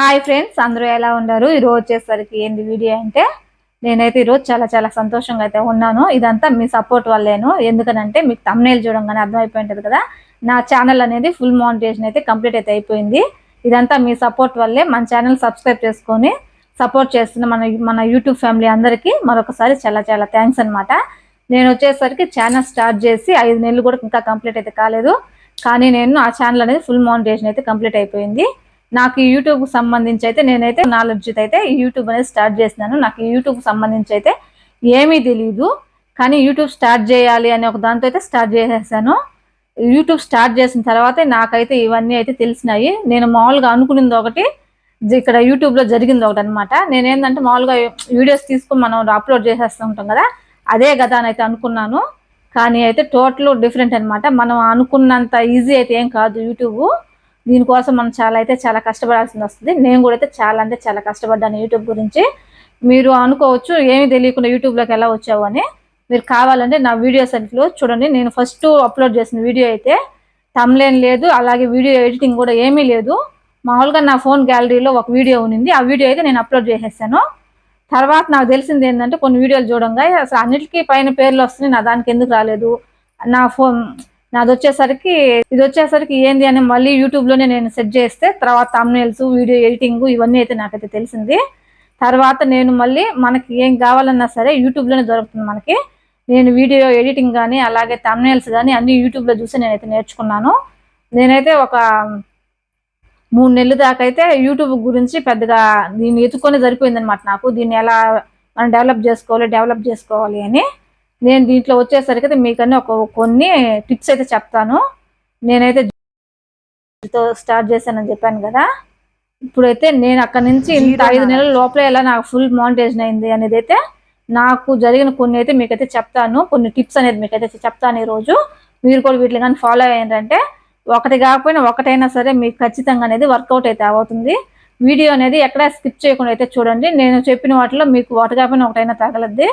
Hi friends అందరూ ఎలా ఉన్నారు? ఈరోజు వచ్చేసరికి ఏంది వీడియో అంటే నేనైతే ఈరోజు చాలా చాలా సంతోషంగా అయితే ఉన్నాను. ఇదంతా మీ సపోర్ట్ వల్లేను. ఎందుకనంటే మీకు తమ్నేలు చూడంగానే అర్థమైపోయి ఉంటుంది కదా? నా ఛానల్ అనేది ఫుల్ మానిటేషన్ అయితే కంప్లీట్ అయితే అయిపోయింది. ఇదంతా మీ సపోర్ట్ వల్లే మన ఛానల్ సబ్స్క్రైబ్ చేసుకొని సపోర్ట్ చేస్తున్న మన మన యూట్యూబ్ ఫ్యామిలీ అందరికీ మరొకసారి చాలా చాలా థ్యాంక్స్ అనమాట నేను వచ్చేసరికి ఛానల్ స్టార్ట్ చేసి ఐదు నెలలు కూడా ఇంకా కంప్లీట్ అయితే కాలేదు. కానీ నేను ఆ ఛానల్ అనేది ఫుల్ మానిటేషన్ అయితే కంప్లీట్ అయిపోయింది. నాకు యూట్యూబ్ సంబంధించి అయితే నేనైతే నాలెడ్జ్ అయితే ఈ యూట్యూబ్ అనేది స్టార్ట్ చేసినాను. నాకు యూట్యూబ్ సంబంధించి అయితే ఏమీ తెలియదు కానీ యూట్యూబ్ స్టార్ట్ చేయాలి అనే ఒక దాంతో అయితే స్టార్ట్ చేసేసాను. యూట్యూబ్ స్టార్ట్ చేసిన తర్వాతే నాకైతే ఇవన్నీ అయితే తెలిసినాయి. నేను మామూలుగా అనుకునింది ఒకటి ఇక్కడ యూట్యూబ్లో జరిగింది ఒకటి అనమాట నేనేంటంటే మామూలుగా వీడియోస్ తీసుకుని మనం అప్లోడ్ చేసేస్తూ ఉంటాం కదా అదే కదా అని అయితే అనుకున్నాను. కానీ అయితే టోటల్ డిఫరెంట్ అనమాట మనం అనుకున్నంత ఈజీ అయితే ఏం కాదు యూట్యూబ్ దీనికోసం మనం చాలా అయితే చాలా కష్టపడాల్సింది వస్తుంది. నేను కూడా అయితే చాలా అంటే చాలా కష్టపడ్డాను యూట్యూబ్ గురించి. మీరు అనుకోవచ్చు ఏమీ తెలియకుండా యూట్యూబ్లోకి ఎలా వచ్చావు అని. మీరు కావాలంటే నా వీడియోస్ అన్నిటిలో చూడండి. నేను ఫస్ట్ అప్లోడ్ చేసిన వీడియో అయితే తమ్లేన్ లేదు అలాగే వీడియో ఎడిటింగ్ కూడా ఏమీ లేదు. మామూలుగా నా ఫోన్ గ్యాలరీలో ఒక వీడియో ఉంది ఆ వీడియో అయితే నేను అప్లోడ్ చేసేసాను. తర్వాత నాకు తెలిసింది ఏంటంటే కొన్ని వీడియోలు చూడంగా అసలు అన్నిటికీ పైన పేర్లు వస్తున్నాయి. నా దానికి ఎందుకు రాలేదు? నా ఫోన్ నాది వచ్చేసరికి ఇది వచ్చేసరికి ఏంది అని మళ్ళీ యూట్యూబ్లోనే నేను సెట్ చేస్తే తర్వాత తమ్నేల్స్ వీడియో ఎడిటింగ్ ఇవన్నీ అయితే నాకైతే తెలిసింది. తర్వాత నేను మళ్ళీ మనకి ఏం కావాలన్నా సరే యూట్యూబ్లోనే దొరుకుతుంది మనకి. నేను వీడియో ఎడిటింగ్ కానీ అలాగే తమ్నేల్స్ కానీ అన్ని యూట్యూబ్లో చూసి నేనైతే నేర్చుకున్నాను. నేనైతే ఒక మూడు నెలల దాకా అయితే యూట్యూబ్ గురించి పెద్దగా దీన్ని ఎత్తుకొని సరిపోయింది అనమాట నాకు. దీన్ని ఎలా మనం డెవలప్ చేసుకోవాలి డెవలప్ చేసుకోవాలి అని. నేను దీంట్లో వచ్చేసరికి అయితే మీకన్నీ ఒక కొన్ని టిప్స్ అయితే చెప్తాను. నేనైతే తో స్టార్ట్ చేశానని చెప్పాను కదా. ఇప్పుడైతే నేను అక్కడ నుంచి ఇంత ఐదు నెలల లోపలే ఎలా నాకు ఫుల్ మౌంటేషన్ అయింది అనేది అయితే నాకు జరిగిన కొన్ని అయితే మీకైతే చెప్తాను. కొన్ని టిప్స్ అనేది మీకైతే చెప్తాను ఈరోజు. మీరు కూడా వీటిని కానీ ఫాలో అయ్యారంటే ఒకటి కాకపోయినా ఒకటైనా సరే మీకు ఖచ్చితంగా అనేది వర్కౌట్ అయితే అవుతుంది. వీడియో అనేది ఎక్కడ స్కిప్ చేయకుండా అయితే చూడండి. నేను చెప్పిన వాటిలో మీకు ఒకటి కాకపోయినా ఒకటైనా తగలద్ది.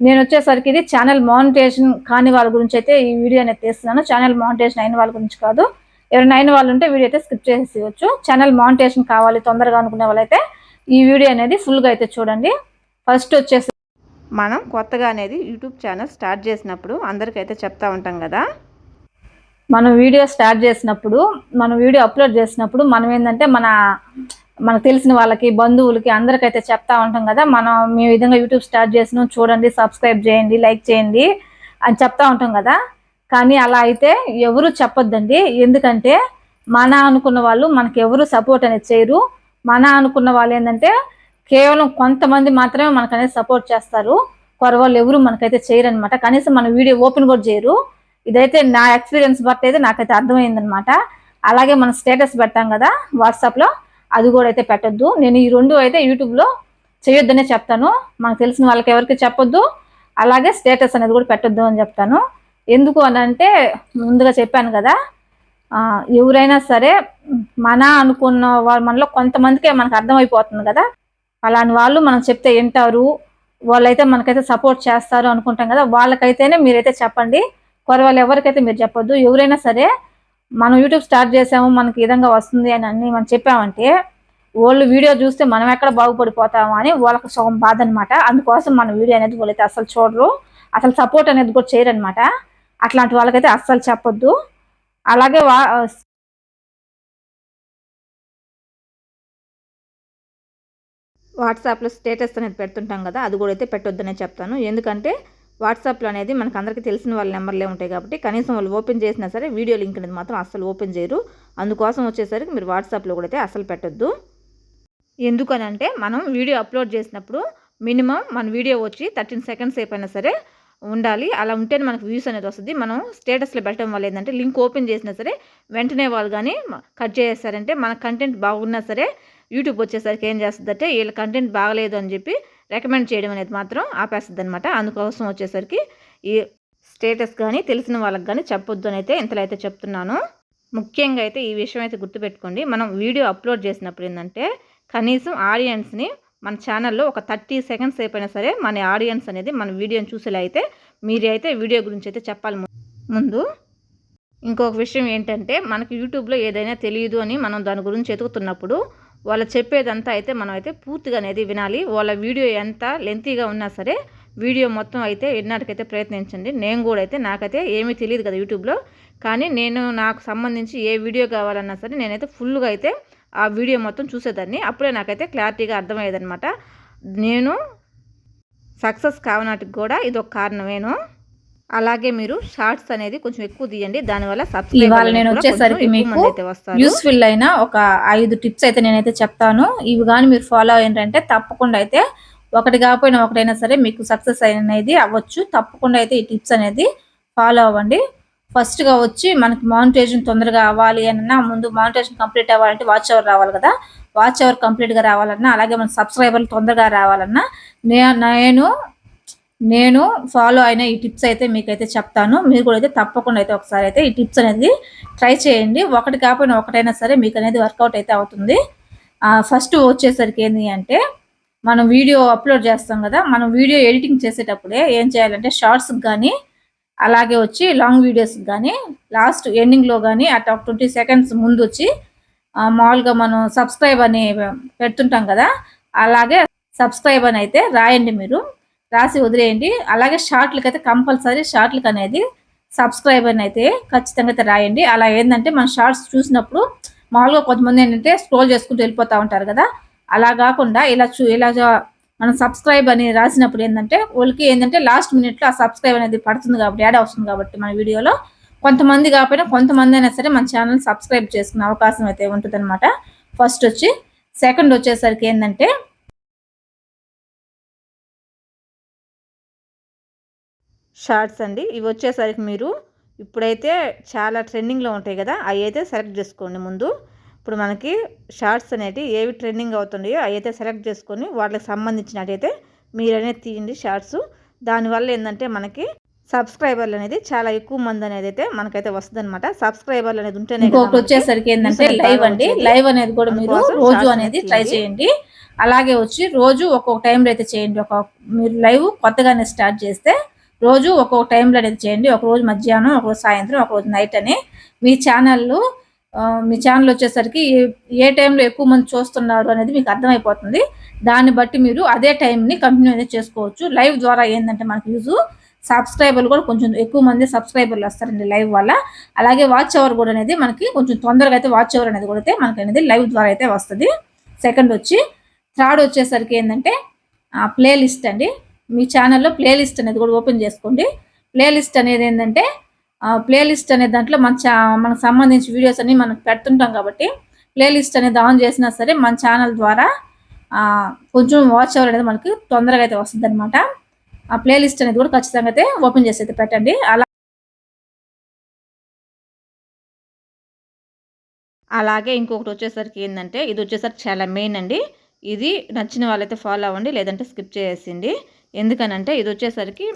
నేను వచ్చేసరికి ఇది ఛానల్ మానిటేషన్ కాని వాళ్ళ గురించి అయితే ఈ వీడియో అనేది తీస్తున్నాను. ఛానల్ మానిటేషన్ అయిన వాళ్ళ గురించి కాదు. ఎవరైనా అయిన వాళ్ళు ఉంటే వీడియో అయితే స్కిప్ చేసేయచ్చు. ఛానల్ మానిటేషన్ కావాలి తొందరగా అనుకునే వాళ్ళైతే ఈ వీడియో అనేది ఫుల్గా అయితే చూడండి. ఫస్ట్ వచ్చేసి మనం కొత్తగా అనేది యూట్యూబ్ ఛానల్ స్టార్ట్ చేసినప్పుడు అందరికైతే చెప్తా ఉంటాం కదా. మనం వీడియో స్టార్ట్ చేసినప్పుడు మనం వీడియో అప్లోడ్ చేసినప్పుడు మనం ఏంటంటే మన మనకు తెలిసిన వాళ్ళకి బంధువులకి అందరికైతే చెప్తా ఉంటాం కదా. మనం మేము విధంగా యూట్యూబ్ స్టార్ట్ చేసినాం చూడండి సబ్స్క్రైబ్ చేయండి లైక్ చేయండి అని చెప్తా ఉంటాం కదా. కానీ అలా అయితే ఎవరు చెప్పొద్దండి. ఎందుకంటే మన అనుకున్న వాళ్ళు మనకి ఎవరు సపోర్ట్ అనేది చేయరు. మన అనుకున్న వాళ్ళు ఏంటంటే కేవలం కొంతమంది మాత్రమే మనకనేది సపోర్ట్ చేస్తారు. కొరవాళ్ళు ఎవరు మనకైతే చేయరు అనమాట కనీసం మన వీడియో ఓపెన్ కూడా చేయరు. ఇదైతే నా ఎక్స్పీరియన్స్ బట్టి అయితే నాకైతే అర్థమైందనమాట అలాగే మనం స్టేటస్ పెడతాం కదా వాట్సాప్లో. అది కూడా అయితే పెట్టొద్దు. నేను ఈ రెండు అయితే యూట్యూబ్లో చేయొద్దనే చెప్తాను. మనకు తెలిసిన వాళ్ళకి ఎవరికి చెప్పొద్దు. అలాగే స్టేటస్ అనేది కూడా పెట్టొద్దు అని చెప్తాను. ఎందుకు అని అంటే ముందుగా చెప్పాను కదా ఎవరైనా సరే మన అనుకున్న వాళ్ళ మనలో కొంతమందికే మనకు అర్థమైపోతుంది కదా. అలాంటి వాళ్ళు మనం చెప్తే వింటారు. వాళ్ళైతే మనకైతే సపోర్ట్ చేస్తారు అనుకుంటాం కదా. వాళ్ళకైతేనే మీరైతే చెప్పండి. కొరవాళ్ళు ఎవరికైతే మీరు చెప్పొద్దు ఎవరైనా సరే మనం యూట్యూబ్ స్టార్ట్ చేసాము మనకి ఈ విధంగా వస్తుంది అని అన్ని మనం చెప్పామంటే వాళ్ళు వీడియో చూస్తే మనం ఎక్కడ బాగుపడిపోతాము అని వాళ్ళకి సగం బాధ అనమాట అందుకోసం మన వీడియో అనేది వాళ్ళైతే అసలు చూడరు. అసలు సపోర్ట్ అనేది కూడా చేయరు అనమాట అట్లాంటి వాళ్ళకైతే అస్సలు చెప్పొద్దు. అలాగే వా వాట్సాప్లో స్టేటస్ అనేది పెడుతుంటాం కదా అది కూడా అయితే పెట్టొద్దనే చెప్తాను. ఎందుకంటే వాట్సాప్లో అనేది మనకు అందరికీ తెలిసిన వాళ్ళ నెంబర్లే ఉంటాయి కాబట్టి కనీసం వాళ్ళు ఓపెన్ చేసినా సరే వీడియో లింక్ అనేది మాత్రం అస్సలు ఓపెన్ చేయరు. అందుకోసం వచ్చేసరికి మీరు వాట్సాప్లో కూడా అయితే అస్సలు పెట్టొద్దు. ఎందుకనంటే మనం వీడియో అప్లోడ్ చేసినప్పుడు మినిమం మన వీడియో వచ్చి థర్టీన్ సెకండ్స్ అయిపోయినా సరే ఉండాలి. అలా ఉంటేనే మనకు వ్యూస్ అనేది వస్తుంది. మనం స్టేటస్లో పెట్టడం వల్ల ఏంటంటే లింక్ ఓపెన్ చేసినా సరే వెంటనే వాళ్ళు కానీ కట్ చేసేసారంటే మన కంటెంట్ బాగున్నా సరే యూట్యూబ్ వచ్చేసరికి ఏం చేస్తుందంటే వీళ్ళ కంటెంట్ బాగలేదు అని చెప్పి రికమెండ్ చేయడం అనేది మాత్రం ఆపేస్తుంది అనమాట అందుకోసం వచ్చేసరికి ఈ స్టేటస్ కానీ తెలిసిన వాళ్ళకి కానీ చెప్పొద్దు అని అయితే ఇంతలో అయితే చెప్తున్నాను. ముఖ్యంగా అయితే ఈ విషయం అయితే గుర్తుపెట్టుకోండి. మనం వీడియో అప్లోడ్ చేసినప్పుడు ఏంటంటే కనీసం ఆడియన్స్ని మన ఛానల్లో ఒక థర్టీ సెకండ్స్ అయిపోయినా సరే మన ఆడియన్స్ అనేది మన వీడియోని చూసేలా అయితే మీరు అయితే వీడియో గురించి అయితే చెప్పాలి ము- ముందు. ఇంకొక విషయం ఏంటంటే మనకి యూట్యూబ్లో ఏదైనా తెలియదు అని మనం దాని గురించి ఎతుకుతున్నప్పుడు వాళ్ళు చెప్పేదంతా అయితే మనం అయితే పూర్తిగా అనేది వినాలి. వాళ్ళ వీడియో ఎంత లెంతీగా ఉన్నా సరే వీడియో మొత్తం అయితే వినడానికైతే ప్రయత్నించండి. నేను కూడా అయితే నాకైతే ఏమీ తెలియదు కదా యూట్యూబ్లో. కానీ నేను నాకు సంబంధించి ఏ వీడియో కావాలన్నా సరే నేనైతే ఫుల్గా అయితే ఆ వీడియో మొత్తం చూసేదాన్ని. అప్పుడే నాకైతే క్లారిటీగా అర్థమయ్యేదనమాట నేను సక్సెస్ కావనాటికి కూడా ఇది ఒక కారణమేను. అలాగే మీరు షార్ట్స్ అనేది కొంచెం ఎక్కువ తీయండి. దానివల్ల ఇవాళ నేను వచ్చేసరికి మీకు యూస్ఫుల్ అయిన ఒక ఐదు టిప్స్ అయితే నేనైతే చెప్తాను. ఇవి కానీ మీరు ఫాలో అయ్యారంటే తప్పకుండా అయితే ఒకటి కాకపోయినా ఒకటైనా సరే మీకు సక్సెస్ అనేది అవ్వచ్చు. తప్పకుండా అయితే ఈ టిప్స్ అనేది ఫాలో అవ్వండి. ఫస్ట్గా వచ్చి మనకి మానిటైజేషన్ తొందరగా అవ్వాలి అన్నా ముందు మానిటైజేషన్ కంప్లీట్ అవ్వాలంటే వాచ్ అవర్ రావాలి కదా. వాచ్ అవర్ కంప్లీట్గా రావాలన్నా అలాగే మన సబ్స్క్రైబర్లు తొందరగా రావాలన్నా నేను నేను ఫాలో అయిన ఈ టిప్స్ అయితే మీకైతే చెప్తాను. మీరు కూడా అయితే తప్పకుండా అయితే ఒకసారి అయితే ఈ టిప్స్ అనేది ట్రై చేయండి. ఒకటి కాకపోయినా ఒకటైనా సరే మీకు అనేది వర్కౌట్ అయితే అవుతుంది. ఫస్ట్ వచ్చేసరికి ఏంటి అంటే మనం వీడియో అప్లోడ్ చేస్తాం కదా మనం వీడియో ఎడిటింగ్ చేసేటప్పుడే ఏం చేయాలంటే షార్ట్స్కి కానీ అలాగే వచ్చి లాంగ్ వీడియోస్కి కానీ లాస్ట్ ఎండింగ్లో కానీ అట్ ఒక ట్వంటీ సెకండ్స్ ముందు వచ్చి మామూలుగా మనం సబ్స్క్రైబ్ అని పెడుతుంటాం కదా అలాగే సబ్స్క్రైబ్ అని అయితే రాయండి మీరు. రాసి వదిలేయండి. అలాగే షార్ట్లకి అయితే కంపల్సరీ షార్ట్లకి అనేది సబ్స్క్రైబ్ అని అయితే ఖచ్చితంగా అయితే రాయండి. అలా ఏంటంటే మన షార్ట్స్ చూసినప్పుడు మామూలుగా కొంతమంది ఏంటంటే స్క్రోల్ చేసుకుంటూ వెళ్ళిపోతూ ఉంటారు కదా. అలా కాకుండా ఇలా చూ ఇలా మనం సబ్స్క్రైబ్ అని రాసినప్పుడు ఏంటంటే వాళ్ళకి ఏంటంటే లాస్ట్ మినిట్లో ఆ సబ్స్క్రైబ్ అనేది పడుతుంది కాబట్టి యాడ్ వస్తుంది కాబట్టి మన వీడియోలో. కొంతమంది కాకపోయినా కొంతమంది అయినా సరే మన ఛానల్ సబ్స్క్రైబ్ చేసుకునే అవకాశం అయితే ఉంటుంది ఫస్ట్ వచ్చి సెకండ్ వచ్చేసరికి ఏంటంటే షార్ట్స్ అండి. ఇవి వచ్చేసరికి మీరు ఇప్పుడైతే చాలా ట్రెండింగ్లో ఉంటాయి కదా అవి అయితే సెలెక్ట్ చేసుకోండి ముందు. ఇప్పుడు మనకి షార్ట్స్ అనేవి ఏవి ట్రెండింగ్ అవుతున్నాయో అవి అయితే సెలెక్ట్ చేసుకొని వాటికి సంబంధించినట్టయితే మీరు అనేది తీయండి షార్ట్స్. దానివల్ల ఏంటంటే మనకి సబ్స్క్రైబర్లు అనేది చాలా ఎక్కువ మంది అనేది అయితే మనకైతే వస్తుంది అనమాట సబ్స్క్రైబర్లు అనేది ఉంటేనే ఇంకొకటి వచ్చేసరికి ఏంటంటే లైవ్ అండి. లైవ్ అనేది కూడా మీరు రోజు అనేది ట్రై. చేయండి. అలాగే వచ్చి రోజు ఒక్కొక్క టైంలో అయితే చేయండి. ఒక మీరు లైవ్ కొత్తగానే స్టార్ట్ చేస్తే రోజు ఒక్కొక్క టైంలో అనేది చేయండి. ఒక రోజు మధ్యాహ్నం ఒక రోజు సాయంత్రం ఒకరోజు నైట్ అని మీ ఛానల్లో మీ ఛానల్ వచ్చేసరికి ఏ- ఏ టైంలో ఎక్కువ మంది చూస్తున్నారు అనేది మీకు అర్థమైపోతుంది. దాన్ని బట్టి మీరు అదే టైంని కంటిన్యూ అనేది చేసుకోవచ్చు. లైవ్ ద్వారా ఏంటంటే మనకు యూజ్ సబ్స్క్రైబర్లు కూడా కొంచెం ఎక్కువ మంది సబ్స్క్రైబర్లు వస్తారండి లైవ్ వల్ల. అలాగే వాచ్ అవర్ కూడా అనేది మనకి కొంచెం తొందరగా అయితే వాచ్ అవర్ అనేది కూడా అయితే మనకి అనేది లైవ్ ద్వారా అయితే వస్తుంది. సెకండ్ వచ్చి థర్డ్ వచ్చేసరికి ఏంటంటే ప్లేలిస్ట్ అండి. మీ ఛానల్లో ప్లేలిస్ట్ అనేది కూడా ఓపెన్ చేసుకోండి. ప్లేలిస్ట్ అనేది ఏంటంటే ప్లేలిస్ట్ అనే దాంట్లో మన చా మనకు సంబంధించిన వీడియోస్ అన్ని మనం పెడుతుంటాం కాబట్టి ప్లేలిస్ట్ అనేది ఆన్ చేసినా సరే మన ఛానల్ ద్వారా కొంచెం వాచ్ అవర్ అనేది మనకి తొందరగా అయితే వస్తుంది అనమాట ఆ ప్లేలిస్ట్ అనేది కూడా ఖచ్చితంగా అయితే ఓపెన్ చేసి అయితే పెట్టండి. అలా అలాగే ఇంకొకటి వచ్చేసరికి ఏంటంటే ఇది వచ్చేసరికి చాలా మెయిన్ అండి. ఇది నచ్చిన వాళ్ళైతే ఫాలో అవ్వండి లేదంటే స్కిప్ చేసేసింది ఎందుకనంటే ఇది వచ్చేసరికి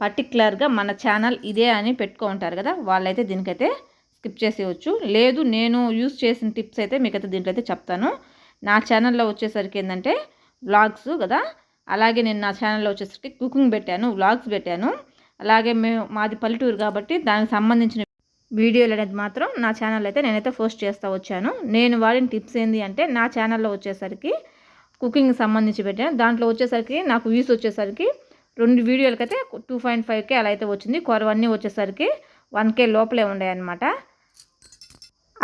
పర్టికులర్గా మన ఛానల్ ఇదే అని పెట్టుకో ఉంటారు కదా వాళ్ళైతే దీనికైతే స్కిప్ చేసేయచ్చు. లేదు నేను యూస్ చేసిన టిప్స్ అయితే మీకైతే దీంట్లో అయితే చెప్తాను. నా ఛానల్లో వచ్చేసరికి ఏంటంటే వ్లాగ్స్ కదా అలాగే నేను నా ఛానల్లో వచ్చేసరికి కుకింగ్ పెట్టాను వ్లాగ్స్ పెట్టాను. అలాగే మేము మాది పల్లెటూరు కాబట్టి దానికి సంబంధించిన వీడియోలు అనేది మాత్రం నా ఛానల్ అయితే నేనైతే పోస్ట్ చేస్తూ వచ్చాను. నేను వాడిన టిప్స్ ఏంటి అంటే నా ఛానల్లో వచ్చేసరికి కుకింగ్ సంబంధించి పెట్టాను దాంట్లో వచ్చేసరికి నాకు వ్యూస్ వచ్చేసరికి రెండు వీడియోలకైతే టూ పాయింట్ ఫైవ్ కే అలా అయితే వచ్చింది. కొరవన్నీ వచ్చేసరికి వన్ కే లోపలే ఉన్నాయన్నమాట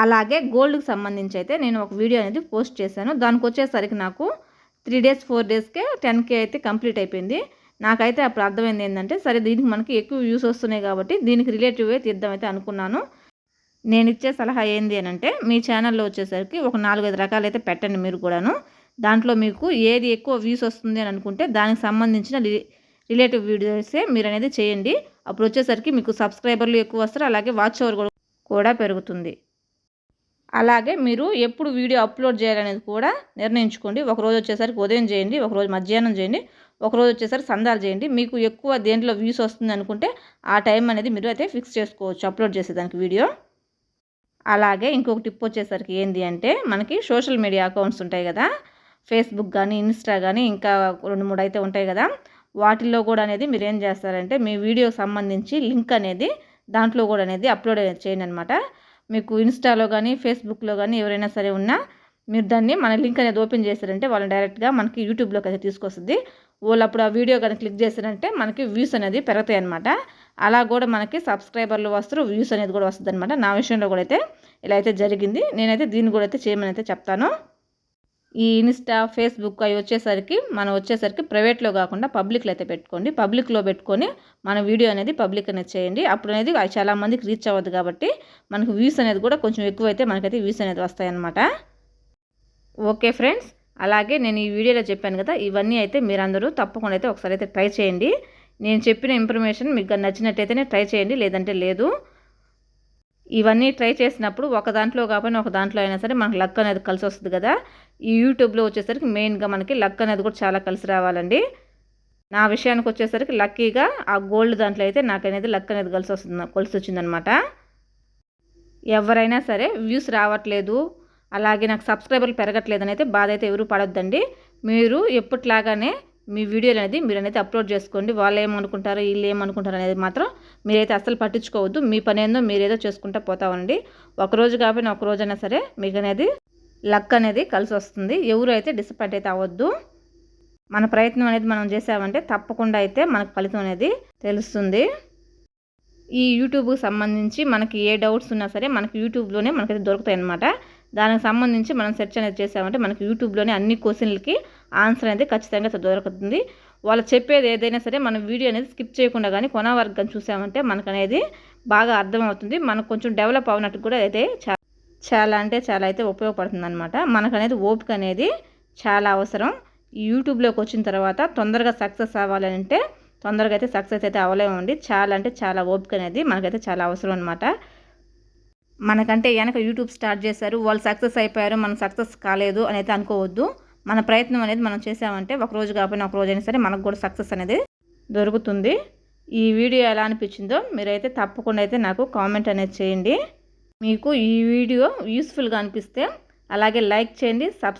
అలాగే గోల్డ్కి సంబంధించి అయితే నేను ఒక వీడియో అనేది పోస్ట్ చేశాను. దానికి వచ్చేసరికి నాకు త్రీ డేస్ ఫోర్ డేస్కే టెన్ కే అయితే కంప్లీట్ అయిపోయింది. నాకైతే అప్పుడు అర్థమైంది ఏంటంటే సరే దీనికి మనకి ఎక్కువ వ్యూస్ వస్తున్నాయి కాబట్టి దీనికి రిలేటివ్ తీద్దాం అయితే అనుకున్నాను. నేను ఇచ్చే సలహా ఏంది అని అంటే మీ ఛానల్లో వచ్చేసరికి ఒక నాలుగైదు రకాలైతే పెట్టండి మీరు కూడాను. దాంట్లో మీకు ఏది ఎక్కువ వ్యూస్ వస్తుంది అని అనుకుంటే దానికి సంబంధించిన రిలేటివ్ వీడియోసే మీరు అనేది చేయండి. అప్పుడు వచ్చేసరికి మీకు సబ్స్క్రైబర్లు ఎక్కువ వస్తారు అలాగే వాచ్ అవర్ కూడా పెరుగుతుంది. అలాగే మీరు ఎప్పుడు వీడియో అప్లోడ్ చేయాలనేది కూడా నిర్ణయించుకోండి. ఒక రోజు వచ్చేసరికి ఉదయం చేయండి ఒక రోజు మధ్యాహ్నం చేయండి ఒక రోజు వచ్చేసరికి సందాలు చేయండి. మీకు ఎక్కువ దేంట్లో వ్యూస్ వస్తుంది అనుకుంటే ఆ టైం అనేది మీరు అయితే ఫిక్స్ చేసుకోవచ్చు అప్లోడ్ చేసేదానికి వీడియో. అలాగే ఇంకొక టిప్ వచ్చేసరికి ఏంటి అంటే మనకి సోషల్ మీడియా అకౌంట్స్ ఉంటాయి కదా ఫేస్బుక్ కానీ ఇన్స్టా కానీ ఇంకా రెండు మూడు అయితే ఉంటాయి కదా. వాటిల్లో కూడా అనేది మీరు ఏం చేస్తారంటే మీ వీడియోకి సంబంధించి లింక్ అనేది దాంట్లో కూడా అనేది అప్లోడ్ చేయండి అనమాట మీకు ఇన్స్టాలో కానీ ఫేస్బుక్లో కానీ ఎవరైనా సరే ఉన్నా మీరు దాన్ని మన లింక్ అనేది ఓపెన్ చేశారంటే వాళ్ళు డైరెక్ట్గా మనకి యూట్యూబ్లోకి అయితే తీసుకొస్తుంది. వాళ్ళు అప్పుడు ఆ వీడియో కానీ క్లిక్ చేశారంటే మనకి వ్యూస్ అనేది పెరుగుతాయి అనమాట అలా కూడా మనకి సబ్స్క్రైబర్లు వస్తారు వ్యూస్ అనేది కూడా వస్తుంది అనమాట నా విషయంలో కూడా అయితే ఇలా అయితే జరిగింది. నేనైతే దీన్ని కూడా అయితే చేయమని అయితే చెప్తాను. ఈ ఇన్స్టా ఫేస్బుక్ అవి వచ్చేసరికి మనం వచ్చేసరికి ప్రైవేట్లో కాకుండా పబ్లిక్లో అయితే పెట్టుకోండి. పబ్లిక్లో పెట్టుకొని మన వీడియో అనేది పబ్లిక్ అనేది చేయండి. అప్పుడు అనేది చాలా మందికి రీచ్ అవ్వదు కాబట్టి మనకు వ్యూస్ అనేది కూడా కొంచెం ఎక్కువైతే మనకైతే వ్యూస్ అనేది వస్తాయన్నమాట. ఓకే ఫ్రెండ్స్ అలాగే నేను ఈ వీడియోలో చెప్పాను కదా ఇవన్నీ అయితే మీరందరూ తప్పకుండా అయితే ఒకసారి అయితే ట్రై చేయండి. నేను చెప్పిన ఇన్ఫర్మేషన్ మీకు నచ్చినట్టయితేనే ట్రై చేయండి లేదంటే లేదు. ఇవన్నీ ట్రై చేసినప్పుడు ఒక దాంట్లో కాకపోయినా ఒక దాంట్లో అయినా సరే మనకు లక్ అనేది కలిసి వస్తుంది కదా. ఈ యూట్యూబ్లో వచ్చేసరికి మెయిన్గా మనకి లక్ అనేది కూడా చాలా కలిసి రావాలండి. నా విషయానికి వచ్చేసరికి లక్కీగా ఆ గోల్డ్ దాంట్లో అయితే నాకనేది లక్ అనేది కలిసి వస్తుంది కలిసి వచ్చిందనమాట ఎవరైనా సరే వ్యూస్ రావట్లేదు అలాగే నాకు సబ్స్క్రైబర్లు పెరగట్లేదని అయితే బాధ అయితే ఎవరు పడొద్దండి. మీరు ఎప్పటిలాగానే మీ వీడియోలు అనేది మీరు అనేది అప్లోడ్ చేసుకోండి. వాళ్ళు ఏమనుకుంటారో వీళ్ళు ఏమనుకుంటారు అనేది మాత్రం మీరైతే అస్సలు పట్టించుకోవద్దు. మీ పని ఏందో మీరేదో చేసుకుంటా పోతా ఉండండి. ఒకరోజు కాకపోయినా ఒకరోజైనా సరే మీకు అనేది లక్ అనేది కలిసి వస్తుంది. ఎవరు అయితే డిసప్పాయింట్ అయితే అవ్వద్దు. మన ప్రయత్నం అనేది మనం చేసామంటే తప్పకుండా అయితే మనకు ఫలితం అనేది తెలుస్తుంది. ఈ యూట్యూబ్కి సంబంధించి మనకి ఏ డౌట్స్ ఉన్నా సరే మనకి యూట్యూబ్లోనే మనకైతే దొరుకుతాయి అన్నమాట దానికి సంబంధించి మనం సెర్చ్ అనేది చేసామంటే మనకి యూట్యూబ్లోనే అన్ని క్వశ్చన్లకి ఆన్సర్ అనేది ఖచ్చితంగా దొరుకుతుంది. వాళ్ళు చెప్పేది ఏదైనా సరే మనం వీడియో అనేది స్కిప్ చేయకుండా కానీ కొన వర్గం చూసామంటే మనకనేది బాగా అర్థమవుతుంది. మనకు కొంచెం డెవలప్ అవునట్టు కూడా అయితే చాలా అంటే చాలా అయితే ఉపయోగపడుతుంది అనమాట మనకనేది ఓపిక అనేది చాలా అవసరం. యూట్యూబ్లోకి వచ్చిన తర్వాత తొందరగా సక్సెస్ అవ్వాలంటే అంటే తొందరగా అయితే సక్సెస్ అయితే అవ్వలేమండి. చాలా అంటే చాలా ఓపిక అనేది మనకైతే చాలా అవసరం అనమాట మనకంటే వెనక యూట్యూబ్ స్టార్ట్ చేశారు. వాళ్ళు సక్సెస్ అయిపోయారు. మనం సక్సెస్ కాలేదు అని అయితే అనుకోవద్దు మన ప్రయత్నం అనేది మనం చేసామంటే ఒక రోజు కాకపోయినా ఒక రోజు అయినా సరే మనకు కూడా సక్సెస్ అనేది దొరుకుతుంది. ఈ వీడియో ఎలా అనిపించిందో మీరైతే తప్పకుండా అయితే నాకు కామెంట్ అనేది చేయండి. మీకు ఈ వీడియో యూస్ఫుల్గా అనిపిస్తే అలాగే లైక్ చేయండి సబ్స్